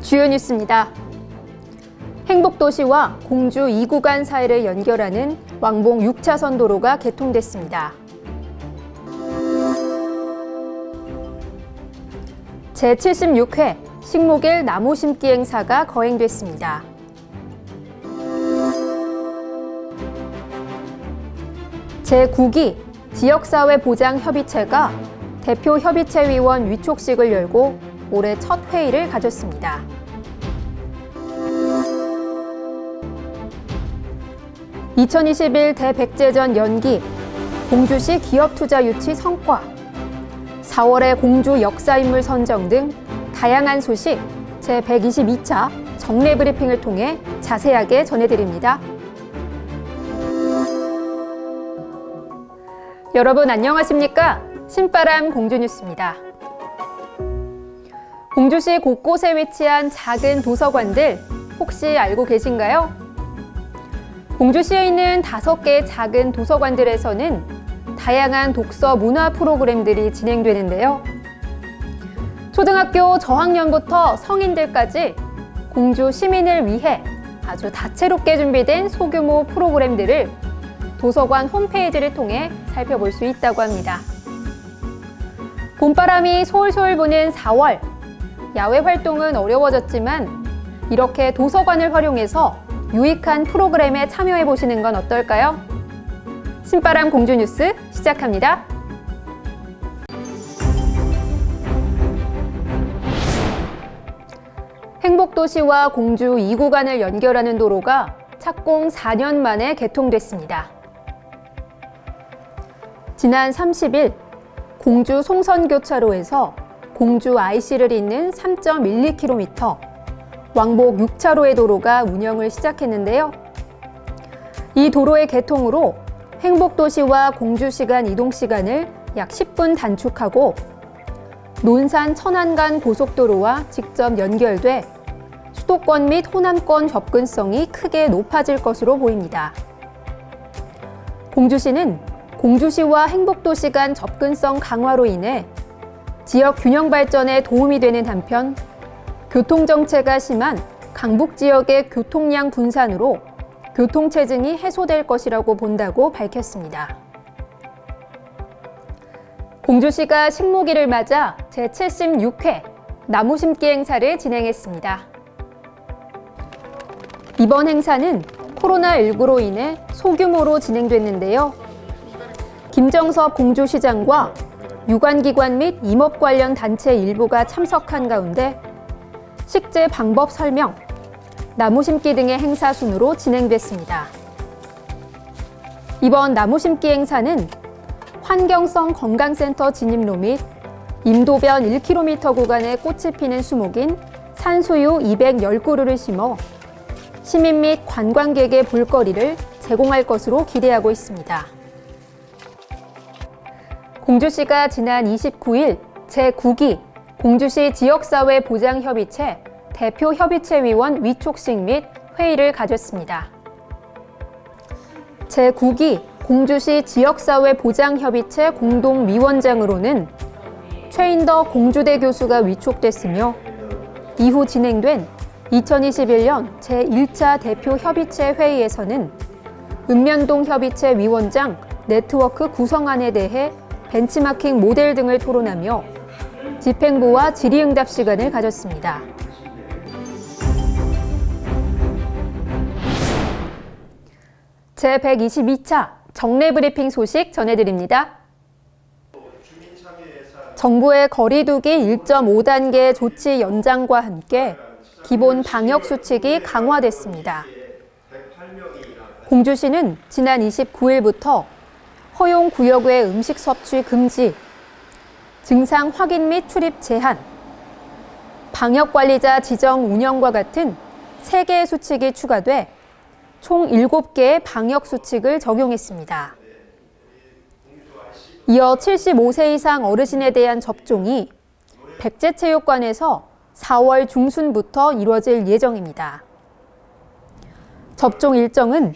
주요 뉴스입니다. 행복도시와 공주 2구간 사이를 연결하는 왕복 6차선 도로가 개통됐습니다. 제76회 식목일 나무 심기 행사가 거행됐습니다. 제9기 지역사회 보장 협의체가 대표 협의체 위원 위촉식을 열고 올해 첫 회의를 가졌습니다. (2021) 대백제전 연기 공주시 기업투자 유치 성과 4월의 공주 역사인물 선정 등 다양한 소식 제122차 정례 브리핑을 통해 자세하게 전해드립니다. 여러분 안녕하십니까? 신바람 공주뉴스입니다. 공주시 곳곳에 위치한 작은 도서관들 혹시 알고 계신가요? 공주시에 있는 다섯 개 작은 도서관들에서는 다양한 독서 문화 프로그램들이 진행되는데요. 초등학교 저학년부터 성인들까지 공주 시민을 위해 아주 다채롭게 준비된 소규모 프로그램들을 도서관 홈페이지를 통해 살펴볼 수 있다고 합니다. 봄바람이 솔솔 부는 4월, 야외 활동은 어려워졌지만 이렇게 도서관을 활용해서 유익한 프로그램에 참여해 보시는 건 어떨까요? 신바람 공주 뉴스 시작합니다. 행복도시와 공주 2구간을 연결하는 도로가 착공 4년 만에 개통됐습니다. 지난 30일 공주 송선교차로에서 공주 IC를 잇는 3.12km 왕복 6차로의 도로가 운영을 시작했는데요. 이 도로의 개통으로 행복도시와 공주시 간 이동 시간을 약 10분 단축하고 논산 천안 간 고속도로와 직접 연결돼 수도권 및 호남권 접근성이 크게 높아질 것으로 보입니다. 공주시는 공주시와 행복도시 간 접근성 강화로 인해 지역 균형 발전에 도움이 되는 한편 교통정체가 심한 강북 지역의 교통량 분산으로 교통체증이 해소될 것이라고 본다고 밝혔습니다. 공주시가 식목일을 맞아 제76회 나무 심기 행사를 진행했습니다. 이번 행사는 코로나19로 인해 소규모로 진행됐는데요. 김정섭 공주시장과 유관기관 및 임업 관련 단체 일부가 참석한 가운데 식재 방법 설명, 나무 심기 등의 행사 순으로 진행됐습니다. 이번 나무 심기 행사는 환경성 건강센터 진입로 및 임도변 1km 구간에 꽃이 피는 수목인 산수유 210그루를 심어 시민 및 관광객의 볼거리를 제공할 것으로 기대하고 있습니다. 공주시가 지난 29일 제9기 공주시 지역사회 보장협의체 대표 협의체위원 위촉식 및 회의를 가졌습니다. 제9기 공주시 지역사회 보장협의체 공동위원장으로는 최인더 공주대 교수가 위촉됐으며 이후 진행된 2021년 제1차 대표 협의체 회의에서는 읍면동 협의체 위원장 네트워크 구성안에 대해 벤치마킹 모델 등을 토론하며 집행부와 질의응답 시간을 가졌습니다. 제122차 정례 브리핑 소식 전해드립니다. 정부의 거리두기 1.5단계 조치 연장과 함께 기본 방역 수칙이 강화됐습니다. 공주시는 지난 29일부터 허용 구역 외 음식 섭취 금지, 증상 확인 및 출입 제한, 방역 관리자 지정 운영과 같은 3개의 수칙이 추가돼 총 7개의 방역 수칙을 적용했습니다. 이어 75세 이상 어르신에 대한 접종이 백제체육관에서 4월 중순부터 이루어질 예정입니다. 접종 일정은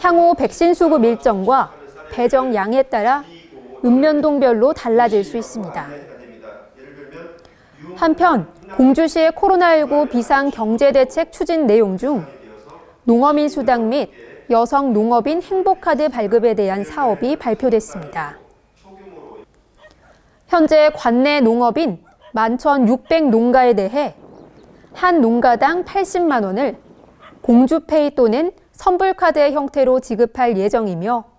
향후 백신 수급 일정과 배정 양에 따라 읍면동별로 달라질 수 있습니다. 한편 공주시의 코로나19 비상 경제대책 추진 내용 중 농어민 수당 및 여성 농업인 행복카드 발급에 대한 사업이 발표됐습니다. 현재 관내 농업인 11,600 농가에 대해 한 농가당 80만 원을 공주페이 또는 선불카드의 형태로 지급할 예정이며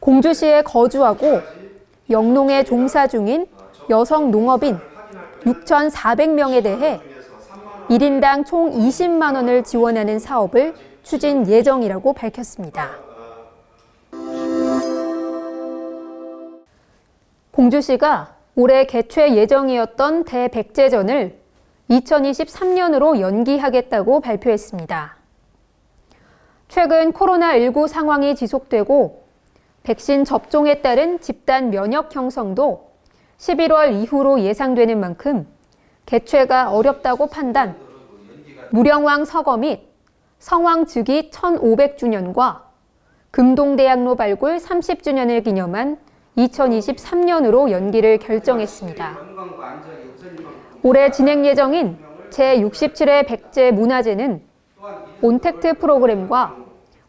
공주시에 거주하고 영농에 종사 중인 여성 농업인 6,400명에 대해 1인당 총 20만 원을 지원하는 사업을 추진 예정이라고 밝혔습니다. 공주시가 올해 개최 예정이었던 대백제전을 2023년으로 연기하겠다고 발표했습니다. 최근 코로나19 상황이 지속되고 백신 접종에 따른 집단 면역 형성도 11월 이후로 예상되는 만큼 개최가 어렵다고 판단, 무령왕 서거 및 성왕 즉위 1500주년과 금동대학로 발굴 30주년을 기념한 2023년으로 연기를 결정했습니다. 올해 진행 예정인 제67회 백제 문화제는 온택트 프로그램과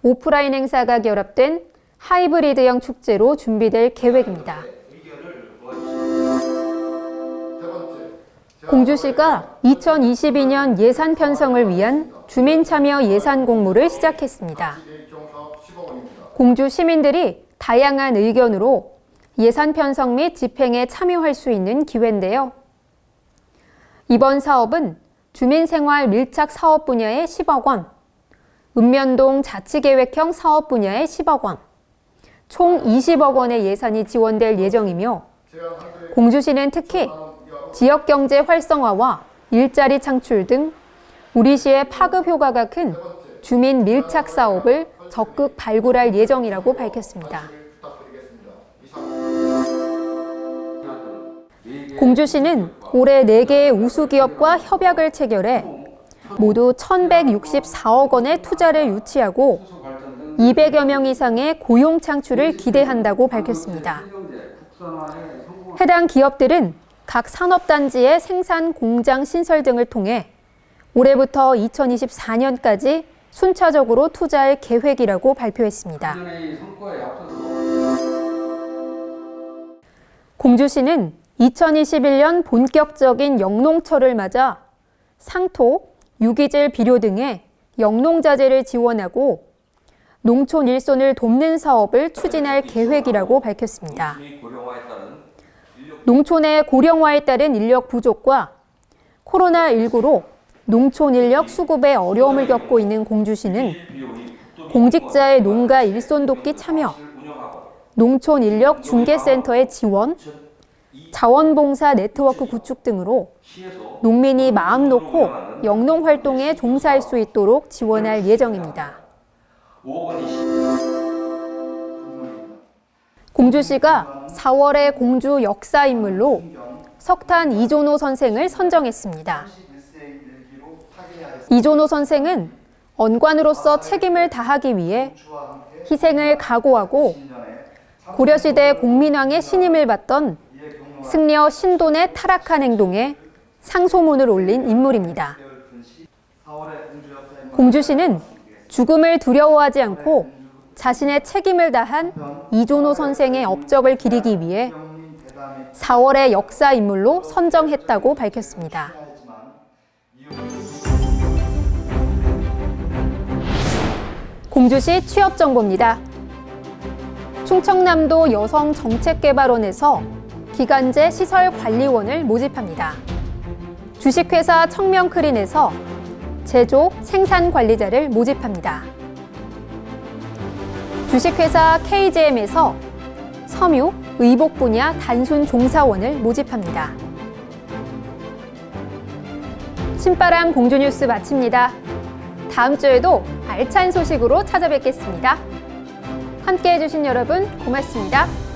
오프라인 행사가 결합된 하이브리드형 축제로 준비될 계획입니다. 공주시가 2022년 예산 편성을 위한 주민 참여 예산 공모를 시작했습니다. 공주 시민들이 다양한 의견으로 예산 편성 및 집행에 참여할 수 있는 기회인데요. 이번 사업은 주민생활 밀착 사업 분야의 10억 원, 읍면동 자치계획형 사업 분야의 10억 원, 총 20억 원의 예산이 지원될 예정이며 공주시는 특히 지역 경제 활성화와 일자리 창출 등 우리 시의 파급 효과가 큰 주민 밀착 사업을 적극 발굴할 예정이라고 밝혔습니다. 공주시는 올해 4개의 우수기업과 협약을 체결해 모두 1,164억 원의 투자를 유치하고 200여 명 이상의 고용 창출을 기대한다고 밝혔습니다. 해당 기업들은 각 산업단지의 생산 공장 신설 등을 통해 올해부터 2024년까지 순차적으로 투자할 계획이라고 발표했습니다. 공주시는 2021년 본격적인 영농철을 맞아 상토, 유기질 비료 등의 영농자재를 지원하고 농촌 일손을 돕는 사업을 추진할 계획이라고 밝혔습니다. 농촌의 고령화에 따른 인력 부족과 코로나19로 농촌 인력 수급에 어려움을 겪고 있는 공주시는 공직자의 농가 일손 돕기 참여, 농촌 인력 중개센터의 지원, 자원봉사 네트워크 구축 등으로 농민이 마음 놓고 영농 활동에 종사할 수 있도록 지원할 예정입니다. 공주시가 4월에 공주 역사 인물로 석탄 이존호 선생을 선정했습니다. 이존호 선생은 언관으로서 책임을 다하기 위해 희생을 각오하고 고려시대 공민왕의 신임을 받던 승려 신돈의 타락한 행동에 상소문을 올린 인물입니다. 공주시는 죽음을 두려워하지 않고 자신의 책임을 다한 이존호 선생의 업적을 기리기 위해 4월의 역사 인물로 선정했다고 밝혔습니다. 공주시 취업 정보입니다. 충청남도 여성정책개발원에서 기간제 시설관리원을 모집합니다. 주식회사 청명크린에서 제조 생산 관리자를 모집합니다. 주식회사 KGM에서 섬유, 의복 분야 단순 종사원을 모집합니다. 신바람 공주뉴스 마칩니다. 다음 주에도 알찬 소식으로 찾아뵙겠습니다. 함께 해주신 여러분 고맙습니다.